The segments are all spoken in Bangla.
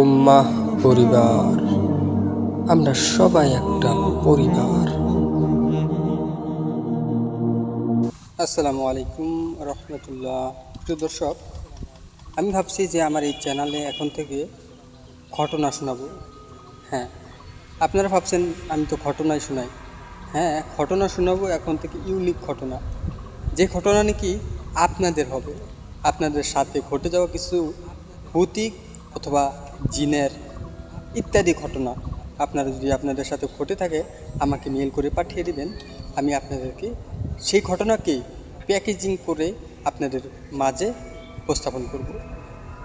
উম্মাহ, পরিবার। আমরা সবাই একটা পরিবার। আসসালামু আলাইকুম রহমতুল্লাহ। প্রিয় দর্শক, আমি ভাবছি যে আমার এই চ্যানেলে এখন থেকে ঘটনা শোনাবো। হ্যাঁ আপনারা ভাবছেন আমি তো ঘটনাই শোনাই। হ্যাঁ ঘটনা শোনাবো এখন থেকে ইউনিক ঘটনা। যে ঘটনা নাকি আপনাদের হবে। আপনাদের সাথে ঘটে যাওয়া কিছু ভৌতিক অথবা জিনের ইত্যাদি ঘটনা আপনারা যদি আপনাদের সাথে ঘটে থাকে, আমাকে মেল করে পাঠিয়ে দেবেন। আমি আপনাদেরকে সেই ঘটনাকে প্যাকেজিং করে আপনাদের মাঝে উপস্থাপন করব।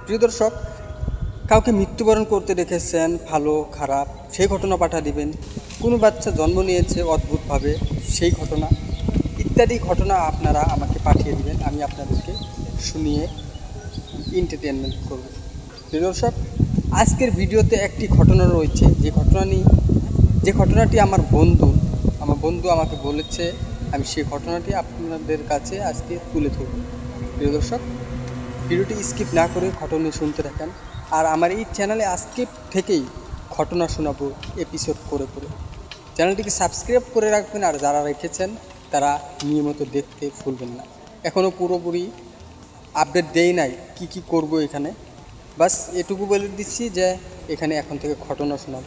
প্রিয় দর্শক, কাউকে মৃত্যুবরণ করতে দেখেছেন, ভালো, খারাপ, সেই ঘটনা পাঠা দিবেন। কোনো বাচ্চা জন্ম নিয়েছে অদ্ভুতভাবে, সেই ঘটনা ইত্যাদি ঘটনা আপনারা আমাকে পাঠিয়ে দিবেন। আমি আপনাদেরকে শুনিয়ে এন্টারটেনমেন্ট করব। প্রিয় দর্শক আজকের ভিডিওতে একটি ঘটনা রয়েছে। যে ঘটনা নিয়ে যে ঘটনাটি আমার বন্ধু আমার বন্ধু আমাকে বলেছে, আমি সেই ঘটনাটি আপনাদের কাছে আজকে তুলে ধরব। প্রিয় দর্শক, ভিডিওটি স্কিপ না করে ঘটনা শুনতে থাকেন। আর আমার এই চ্যানেলে আজকে থেকেই ঘটনা শোনাবো এপিসোড করে করে। চ্যানেলটিকে সাবস্ক্রাইব করে রাখবেন, আর যারা রেখেছেন, তারা নিয়মিত দেখতে ভুলবেন না। এখনও পুরোপুরি আপডেট দেই নাই, কি কি করব এখানে। বাস এটুকু বলে দিচ্ছি যে এখানে এখন থেকে ঘটনা শোনাব।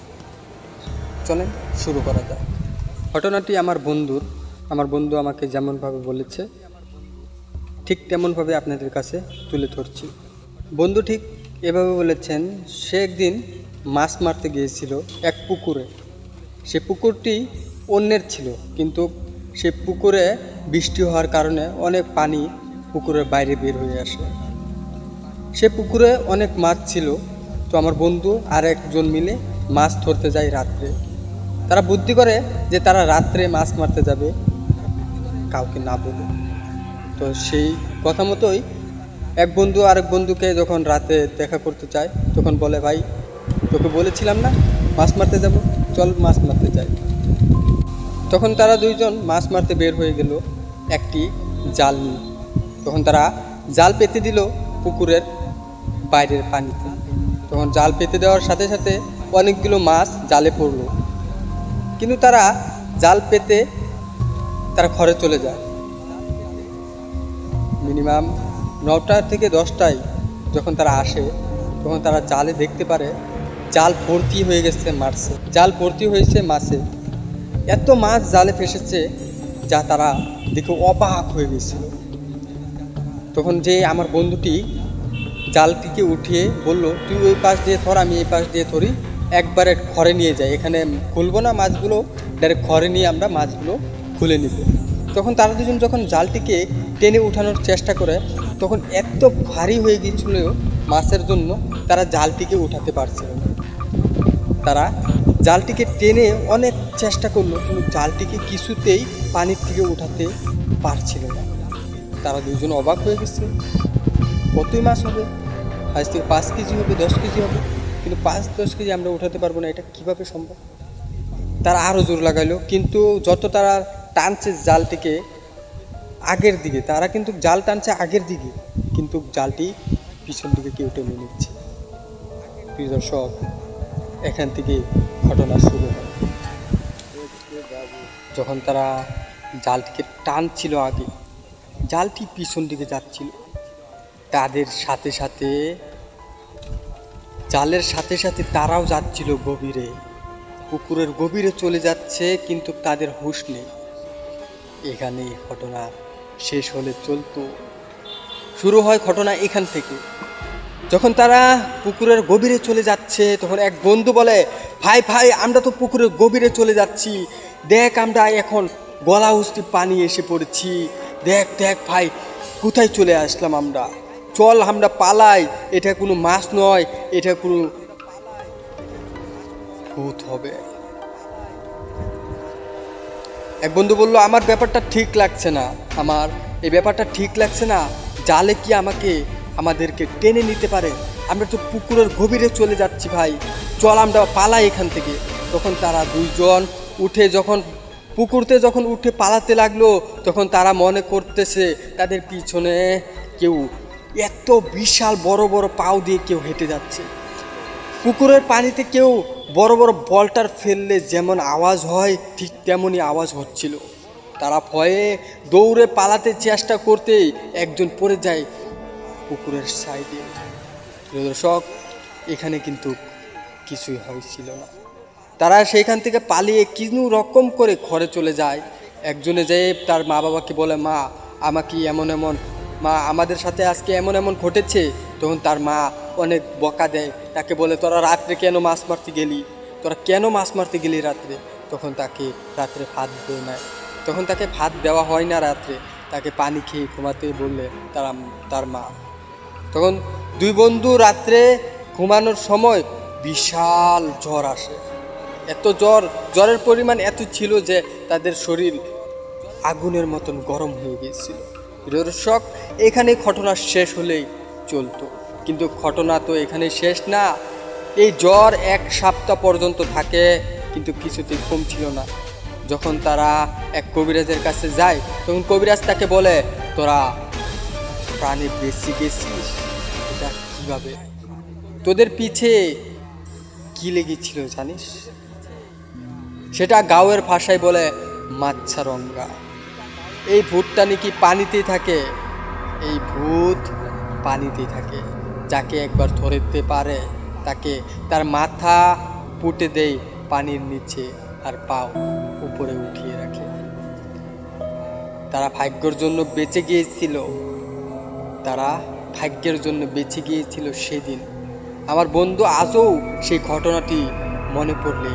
চলেন শুরু করা যাক। ঘটনাটি আমার বন্ধুর, আমার বন্ধু আমাকে যেমনভাবে বলেছে, ঠিক তেমনভাবে আপনাদের কাছে তুলে ধরছি। বন্ধু ঠিক এভাবে বলেছেন, সে একদিন মাছ মারতে গিয়েছিল এক পুকুরে। সে পুকুরটি অন্যের ছিল, কিন্তু সে পুকুরে বৃষ্টি হওয়ার কারণে অনেক পানি পুকুরের বাইরে বের হয়ে আসে। সে পুকুরে অনেক মাছ ছিল। তো আমার বন্ধু আর একজন মিলে মাছ ধরতে যায় রাত্রে। তারা বুদ্ধি করে যে তারা রাত্রে মাছ মারতে যাবে। কাউকে না বলে। তো সেই কথা মতোই এক বন্ধু আরেক বন্ধুকে যখন রাতে দেখা করতে চায়, তখন বলে, ভাই, তোকে বলেছিলাম না মাছ মারতে যাব। চল মাছ মারতে যাই। তখন তারা দুইজন মাছ মারতে বের হয়ে গেল একটি জাল নিয়ে। তখন তারা জাল পেতে দিল পুকুরের বাইরের পানিতে তখন জাল পেতে দেওয়ার সাথে সাথে অনেকগুলো মাছ জালে পড়ল। কিন্তু তারা জাল পেতে তারা ঘরে চলে যায়। মিনিমাম নটা থেকে দশটায় যখন তারা আসে, তখন তারা জালে দেখতে পারে জাল ভর্তি হয়ে গেছে মাছে জাল ভর্তি হয়েছে মাছে। এত মাছ জালে ফেসেছে যা তারা দেখে অবাক হয়ে গেছিল। তখন যে আমার বন্ধুটি জালটিকে উঠিয়ে বলল, তুই ওই পাশ দিয়ে ধর আমি এই পাশ দিয়ে ধরি একবারে ঘরে নিয়ে যাই এখানে খুলবো না মাছগুলো, ডাইরেক্ট ঘরে নিয়ে আমরা মাছগুলো খুলে নিব। তখন তারা দুজন যখন জালটিকে টেনে উঠানোর চেষ্টা করে, তখন এত ভারী হয়ে গিয়েছিল মাছের জন্য, তারা জালটিকে উঠাতে পারছিল তারা জালটিকে টেনে অনেক চেষ্টা করল, কিন্তু জালটিকে কিছুতেই পানির থেকে উঠাতে পারছিল না। তারা দুজন অবাক হয়ে গেছে। কতই মাছ হবে। আজ থেকে পাঁচ কেজি হবে, দশ কেজি হবে। কিন্তু পাঁচ, দশ কেজি আমরা উঠাতে পারব না, এটা কীভাবে সম্ভব? তারা আরও জোর লাগাইলো, কিন্তু যত তারা টানছে জালটিকে আগের দিকে, তারা কিন্তু জাল টানছে আগের দিকে, কিন্তু জালটি পিছন দিকে কেউ টেনে নিচ্ছে। প্রিয় দর্শক, এখান থেকে ঘটনা শুরু হয়। যখন তারা জালটিকে টানছিল আগে, জালটি পিছন দিকে যাচ্ছিল। তাদের সাথে সাথে, জালের সাথে সাথে তারাও যাচ্ছিল গভীরে। পুকুরের গভীরে চলে যাচ্ছে, কিন্তু তাদের হুঁশ নেই। এখানে ঘটনা শেষ হলে চলতো। শুরু হয় ঘটনা এখান থেকে। যখন তারা পুকুরের গভীরে চলে যাচ্ছে, তখন এক বন্ধু বলে, ভাই ভাই, আমরা তো পুকুরের গভীরে চলে যাচ্ছি। দেখ, আমরা এখন গলা উস্তি পানি এসে পড়েছি। দেখ দেখ, ভাই, কোথায় চলে আসলাম আমরা? চল আমরা পালাই। এটা কোনো মাছ নয়, এটা কোনো ভূত হবে। এক বন্ধু বলল, আমার ব্যাপারটা ঠিক লাগছে না, আমার। এই ব্যাপারটা ঠিক লাগছে না। জালে কি আমাকে, আমাদেরকে টেনে নিতে পারে? আমরা তো পুকুরের গভীরে চলে যাচ্ছি ভাই। চল আমরা পালাই এখান থেকে। তখন তারা দুইজন উঠে যখন পুকুরতে যখন উঠে পালাতে লাগল, তখন তারা মনে করতেছে, তাদের পিছনে কেউ এত বিশাল বড় বড় পাও দিয়ে কেউ হেঁটে যাচ্ছে। পুকুরের পানিতে কেউ বড় বড় বলটার ফেললে যেমন আওয়াজ হয়, ঠিক তেমনই আওয়াজ হচ্ছিল। তারা ভয়ে দৌড়ে পালাতে চেষ্টা করতেই একজন পড়ে যায় পুকুরের সাইডে। দর্শক, এখানে কিন্তু কিছুই হয়েছিল না। তারা সেইখান থেকে পালিয়ে কিনু রকম করে ঘরে চলে যায়। একজনে যেয়ে তার মা বাবাকে বলে, মা, আমাকে এমন এমন মা আমাদের সাথে আজকে এমন এমন ঘটেছে, তখন তার মা অনেক বকা দেয়। তাকে বলে, তোরা রাত্রে কেন মাছ মারতে গেলি? তোরা কেন মাছ মারতে গেলি রাত্রে? তখন তাকে রাত্রে ভাত দেয় না। তখন তাকে ভাত দেওয়া হয় না রাত্রে। তাকে পানি খেয়ে ঘুমাতে বললে তারা তার মা। তখন দুই বন্ধু রাত্রে ঘুমানোর সময় বিশাল জ্বর আসে। এত জ্বর, জ্বরের পরিমাণ এত ছিল যে তাদের শরীর আগুনের মতন গরম হয়ে গিয়েছিল। দর্শক এখানে ঘটনা শেষ হলেই চলতো। কিন্তু ঘটনা তো এখানে শেষ না। এই জ্বর এক সপ্তাহ পর্যন্ত থাকে, কিন্তু কিছুতেই কমছিল না। যখন তারা এক কবিরাজের কাছে যায়, তখন কবিরাজ তাকে বলে, তোরা প্রাণে বেশি গেছিস? এটা কীভাবে? তোদের পিছে কি লেগেছিল জানিস? সেটা গাঁয়ের ভাষায় বলে মাচ্ছারঙ্গা এই ভূতটা নাকি পানিতেই থাকে। এই ভূত পানিতেই থাকে। যাকে একবার ধরতে পারে, তাকে তার মাথা পুঁটে দেয় পানির নিচে আর পাও উপরে উঠিয়ে রাখে। তারা ভাগ্যর জন্য বেঁচে গিয়েছিল। তারা ভাগ্যের জন্য বেঁচে গিয়েছিল সেদিন। আমার বন্ধু, আজও সেই ঘটনাটি মনে পড়লে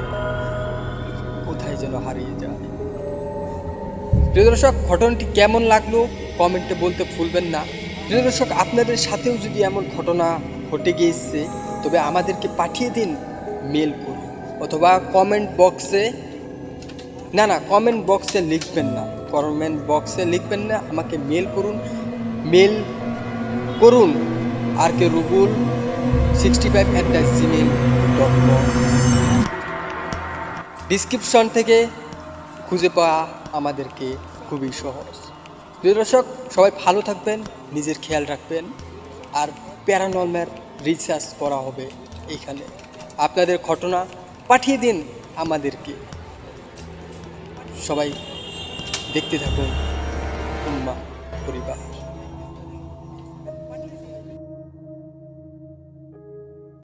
কোথায় যেন হারিয়ে যায়। প্রিয় দর্শক, ঘটনাটি কেমন লাগল কমেন্টে বলতে ভুলবেন না। প্রিয় দর্শক, আপনাদের সাথেও যদি এমন ঘটনা ঘটে গিয়েছে, তবে আমাদেরকে পাঠিয়ে দিন মেল করুন অথবা কমেন্ট বক্সে না না কমেন্ট বক্সে লিখবেন না। কমেন্ট বক্সে লিখবেন না, আমাকে মেল করুন। মেল করুন R K Rubul sixty five at the Gmail dot com description থেকে খুঁজে পাওয়া আমাদেরকে খুবই সহজ। প্রিয় দর্শক, সবাই ভালো থাকবেন, নিজের খেয়াল রাখবেন, আর প্যারানর্মের রিসার্চ করা হবে এইখানে আপনাদের ঘটনা পাঠিয়ে দিন আমাদেরকে। সবাই দেখতে থাকুন, উম্মা পরিবার।